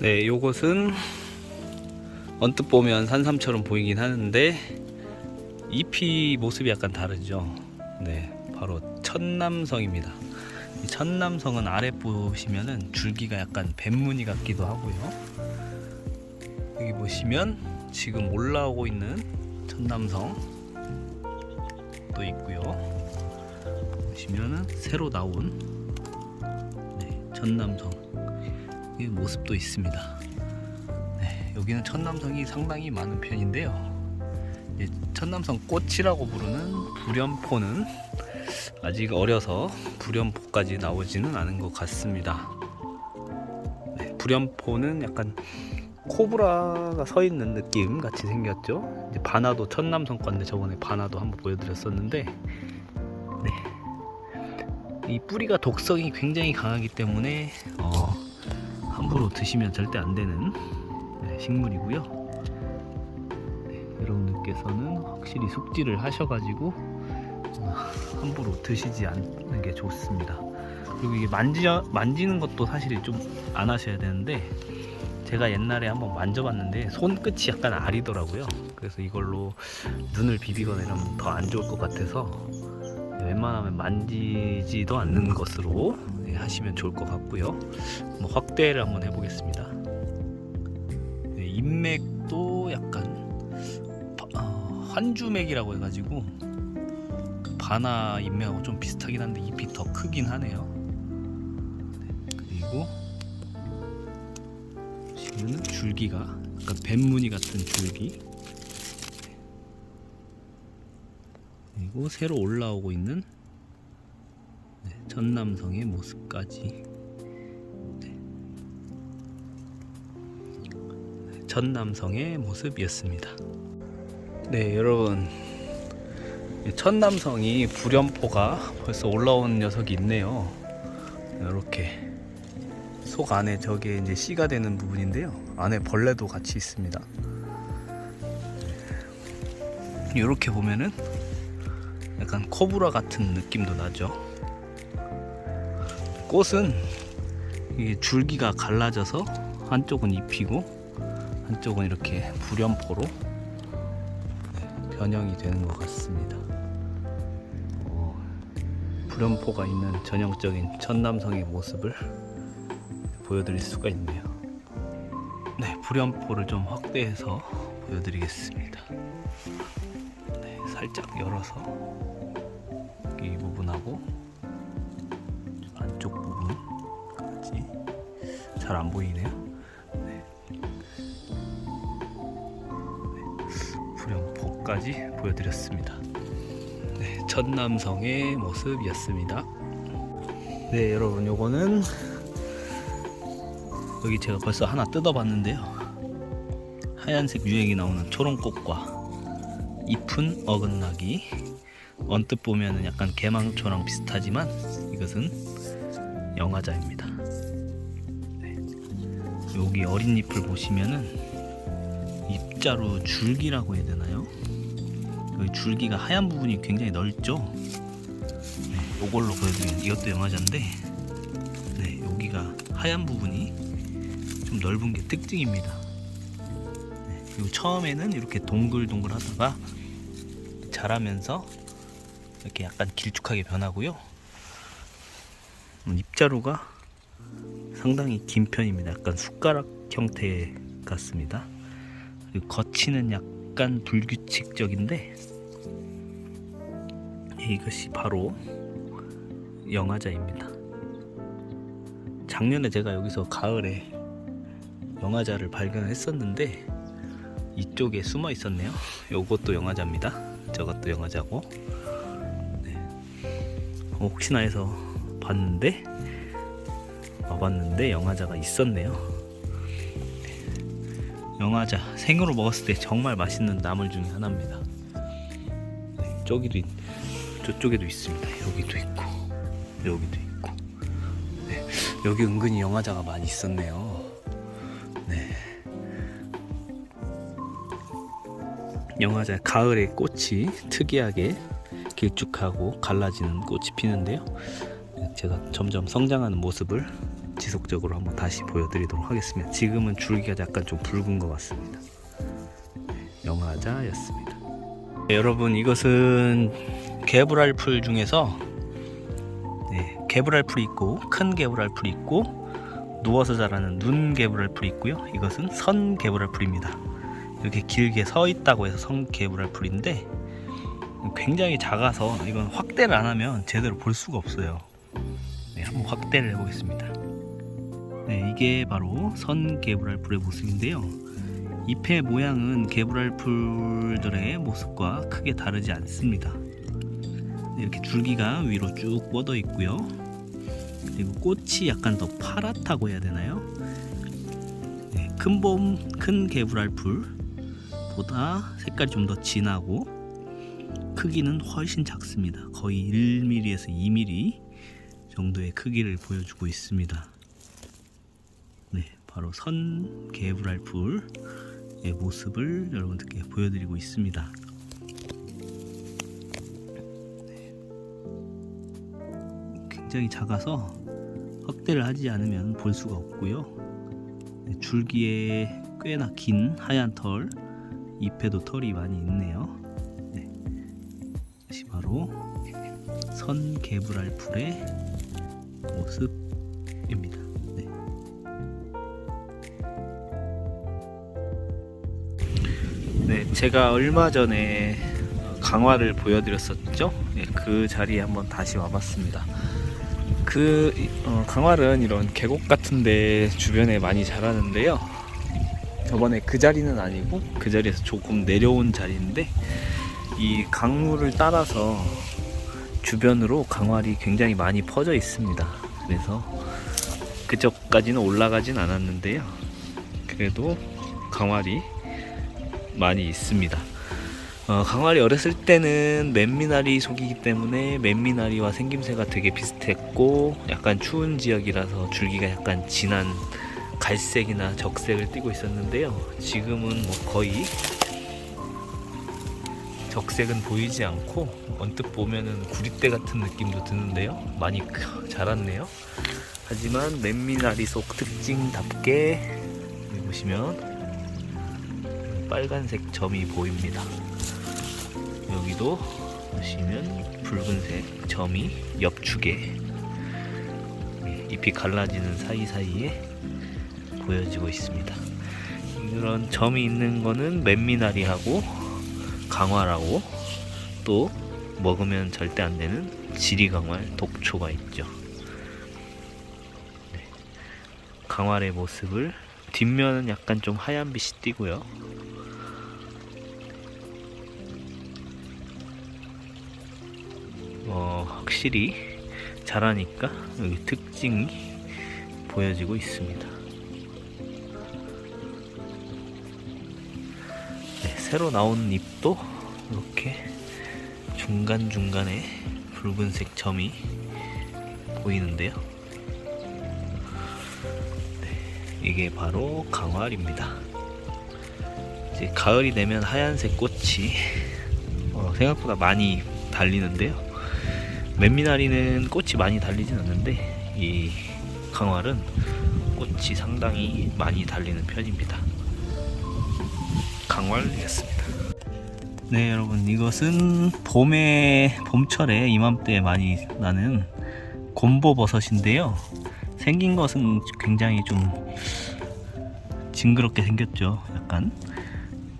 네, 요것은 언뜻 보면 산삼처럼 보이긴 하는데 잎이 모습이 약간 다르죠. 네, 바로 천남성입니다. 이 천남성은 아래 보시면은 줄기가 약간 뱀무늬 같기도 하고요. 여기 보시면 지금 올라오고 있는 천남성 또 있고요. 보시면은 새로 나온 네, 천남성 이 모습도 있습니다. 네, 여기는 천남성이 상당히 많은 편인데요. 천남성 꽃이라고 부르는 불연포는 아직 어려서 불연포까지 나오지는 않은 것 같습니다. 네, 불연포는 약간 코브라가 서 있는 느낌 같이 생겼죠. 이제 바나도 천남성 건데 저번에 바나도 한번 보여드렸었는데, 네. 이 뿌리가 독성이 굉장히 강하기 때문에 어, 함부로 드시면 절대 안 되는 네, 식물이고요. 네, 여러분들께서는 확실히 숙지를 하셔가지고 어, 함부로 드시지 않는 게 좋습니다. 그리고 이게 만지 만지는 것도 사실 좀 안 하셔야 되는데 제가 옛날에 한번 만져봤는데 손끝이 약간 아리더라고요. 그래서 이걸로 눈을 비비거나 이러면 더 안 좋을 것 같아서 웬만하면 만지지도 않는 것으로 네, 하시면 좋을 것 같고요. 뭐 확대를 한번 해보겠습니다. 네, 인맥도 약간 바- 어, 환주맥이라고 해가지고 그 바나 인맥하고 좀 비슷하긴 한데 잎이 더 크긴 하네요. 네, 그리고 보시면은 줄기가 약간 뱀무늬 같은 줄기 그리고 새로 올라오고 있는 네, 전남성의 모습까지 네. 네, 전남성의 모습이었습니다. 네, 여러분. 이 천남성이 불연포가 벌써 올라온 녀석이 있네요. 이렇게 속 안에 저게 이제 씨가 되는 부분인데요. 안에 벌레도 같이 있습니다. 이렇게 보면은 약간 코브라 같은 느낌도 나죠. 꽃은 이게 줄기가 갈라져서 한쪽은 잎이고 한쪽은 이렇게 불연포로 네, 변형이 되는 것 같습니다. 어, 불연포가 있는 전형적인 천남성의 모습을 보여드릴 수가 있네요. 네, 불연포를 좀 확대해서 보여드리겠습니다. 네, 살짝 열어서 이 부분하고 안쪽 부분까지 잘 안 보이네요. 네. 네, 불연포까지 보여드렸습니다. 네, 천남성의 모습이었습니다. 네, 여러분, 요거는 여기 제가 벌써 하나 뜯어봤는데요. 하얀색 유액이 나오는 초롱꽃과 잎은 어긋나기 언뜻 보면은 약간 개망초랑 비슷하지만 이것은 영화자입니다. 네. 여기 어린 잎을 보시면은 잎자루 줄기라고 해야 되나요? 여기 줄기가 하얀 부분이 굉장히 넓죠. 네, 이걸로 보여드리는 이것도 영화자인데, 네, 여기가 하얀 부분이 좀 넓은 게 특징입니다. 네, 처음에는 이렇게 동글동글 하다가 자라면서 이렇게 약간 길쭉하게 변하고요. 음, 잎자루가 상당히 긴 편입니다. 약간 숟가락 형태 같습니다. 거치는 약간 불규칙적인데 이것이 바로 영화자입니다. 작년에 제가 여기서 가을에 영화자를 발견했었는데 이쪽에 숨어 있었네요. 요것도 영화자입니다. 저것도 영화자고. 네. 어, 혹시나 해서 봤는데 와봤는데 영화자가 있었네요. 영화자 생으로 먹었을 때 정말 맛있는 나물 중에 하나입니다. 네, 저기도 있, 저쪽에도 있습니다. 여기도 있고 여기도 있고. 네, 여기 은근히 영화자가 많이 있었네요. 영화자 가을의 꽃이 특이하게 길쭉하고 갈라지는 꽃이 피는데요. 네, 제가 점점 성장하는 모습을 지속적으로 한번 다시 보여드리도록 하겠습니다. 지금은 줄기가 약간 좀 붉은 것 같습니다. 네, 영화자였습니다. 네, 여러분 이것은 개불알 풀 중에서 네, 개불알 풀이 있고 큰 개불알 풀이 있고 누워서 자라는 눈 개불알 풀이 있고요. 이것은 선 개불알 풀입니다. 이렇게 길게 서 있다고 해서 선 개불알 풀인데 굉장히 작아서 이건 확대를 안 하면 제대로 볼 수가 없어요. 네, 한번 확대를 해보겠습니다. 네, 이게 바로 선 개불알 풀의 모습인데요. 잎의 모양은 개불알 풀들의 모습과 크게 다르지 않습니다. 네, 이렇게 줄기가 위로 쭉 뻗어 있고요. 그리고 꽃이 약간 더 파랗다고 해야 되나요? 네, 큰 봄, 큰 개불알 풀 보다 색깔이 좀 더 진하고 크기는 훨씬 작습니다. 거의 1mm에서 2mm 정도의 크기를 보여주고 있습니다. 네, 바로 선 개불알 풀의 모습을 여러분들께 보여드리고 있습니다. 네. 굉장히 작아서 확대를 하지 않으면 볼 수가 없고요. 네, 줄기에 꽤나 긴 하얀 털, 잎에도 털이 많이 있네요. 네. 이것이 바로 선 개불알 풀의 모습입니다. 네. 네, 제가 얼마 전에 강화를 보여드렸었죠. 네, 그 자리에 한번 다시 와봤습니다. 그 어, 강화는 이런 계곡 같은데 주변에 많이 자라는데요. 저번에 그 자리는 아니고 그 자리에서 조금 내려온 자리인데 이 강물을 따라서 주변으로 강활이 굉장히 많이 퍼져 있습니다. 그래서 그쪽까지는 올라가진 않았는데요. 그래도 강활이 많이 있습니다. 어, 강활이 어렸을 때는 맨미나리 속이기 때문에 맨미나리와 생김새가 되게 비슷했고 약간 추운 지역이라서 줄기가 약간 진한 갈색이나 적색을 띠고 있었는데요. 지금은 뭐 거의 적색은 보이지 않고 언뜻 보면은 구릿대 같은 느낌도 드는데요. 많이 크- 자랐네요. 하지만 맨미나리 속 특징답게 여기 보시면 빨간색 점이 보입니다. 여기도 보시면 붉은색 점이 옆축에 잎이 갈라지는 사이사이에 보여지고 있습니다. 이런 점이 있는 거는 맨미나리하고 강화라고 또 먹으면 절대 안 되는 지리강활 독초가 있죠. 네. 강활의 모습을 뒷면은 약간 좀 하얀 빛이 띄고요. 어, 확실히 자라니까 여기 특징이 보여지고 있습니다. 새로 나온 잎도 이렇게 중간중간에 붉은색 점이 보이는데요. 네, 이게 바로 강활입니다. 이제 가을이 되면 하얀색 꽃이 어, 생각보다 많이 달리는데요. 맨미나리는 꽃이 많이 달리진 않는데 이 강활은 꽃이 상당히 많이 달리는 편입니다. 강활이었습니다. 네 여러분 이것은 봄에 봄철에 이맘때 많이 나는 곰보버섯인데요. 생긴 것은 굉장히 좀 징그럽게 생겼죠. 약간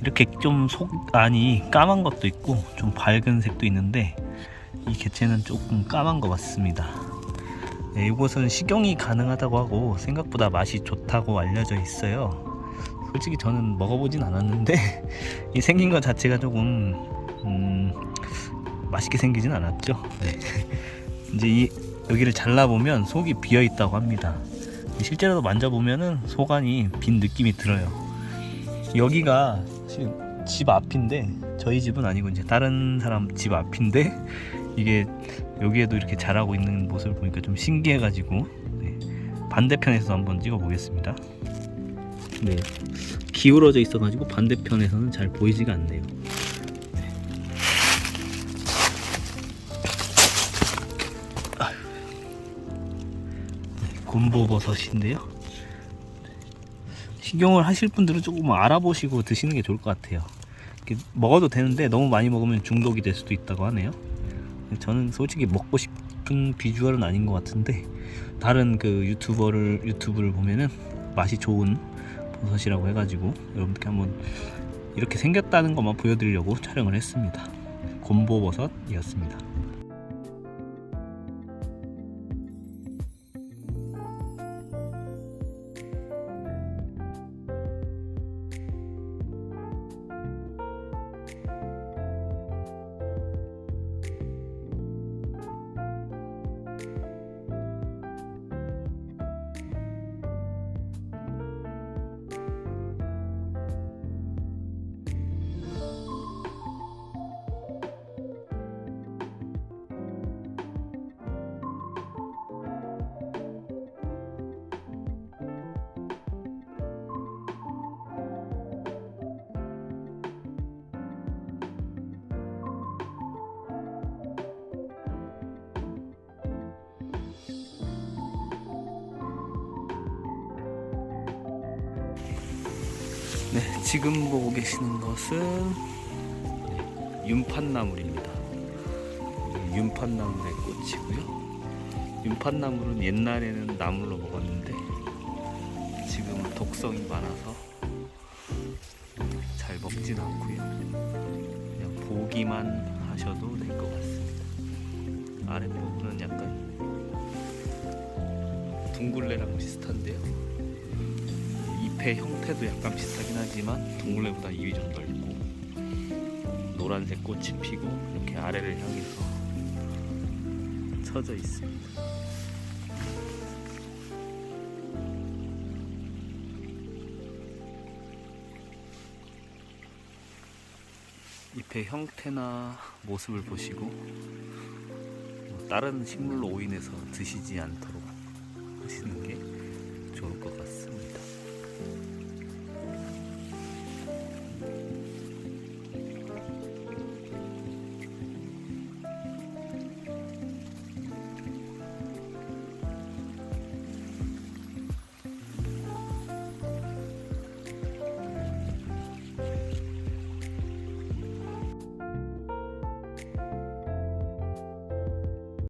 이렇게 좀 속 안이 까만 것도 있고 좀 밝은 색도 있는데 이 개체는 조금 까만 것 같습니다. 네, 이곳은 식용이 가능하다고 하고 생각보다 맛이 좋다고 알려져 있어요. 솔직히 저는 먹어보진 않았는데 이 생긴 것 자체가 조금 음, 맛있게 생기진 않았죠. 네. 이제 이 여기를 잘라보면 속이 비어 있다고 합니다. 실제로도 만져보면은 속 안이 빈 느낌이 들어요. 여기가 지금 집 앞인데 저희 집은 아니고 이제 다른 사람 집 앞인데 이게 여기에도 이렇게 자라고 있는 모습을 보니까 좀 신기해가지고 네. 반대편에서 한번 찍어보겠습니다. 네, 기울어져 있어가지고 반대편에서는 잘 보이지가 않네요. 네. 네, 곰보버섯인데요. 식용을 하실 분들은 조금 알아보시고 드시는 게 좋을 것 같아요. 먹어도 되는데 너무 많이 먹으면 중독이 될 수도 있다고 하네요. 저는 솔직히 먹고 싶은 비주얼은 아닌 것 같은데 다른 그 유튜버를 유튜브를 보면은 맛이 좋은 버섯이라고 해가지고 여러분들께 한번 이렇게 생겼다는 것만 보여드리려고 촬영을 했습니다. 곰보버섯이었습니다. 네, 지금 보고 계시는 것은 네, 윤판나물입니다. 윤판나물의 꽃이고요. 윤판나물은 옛날에는 나물로 먹었는데 지금은 독성이 많아서 잘 먹진 않고요. 그냥 보기만 하셔도 될 것 같습니다. 아랫부분은 약간 둥글레랑 비슷한데요. 잎의 형태도 약간 비슷하긴 하지만 동물레보다 입이 좀 넓고 노란색 꽃이 피고 이렇게 아래를 향해서 쳐져 있습니다. 잎의 형태나 모습을 보시고 뭐 다른 식물로 오인해서 드시지 않도록 하시는 게 좋을 것 같습니다.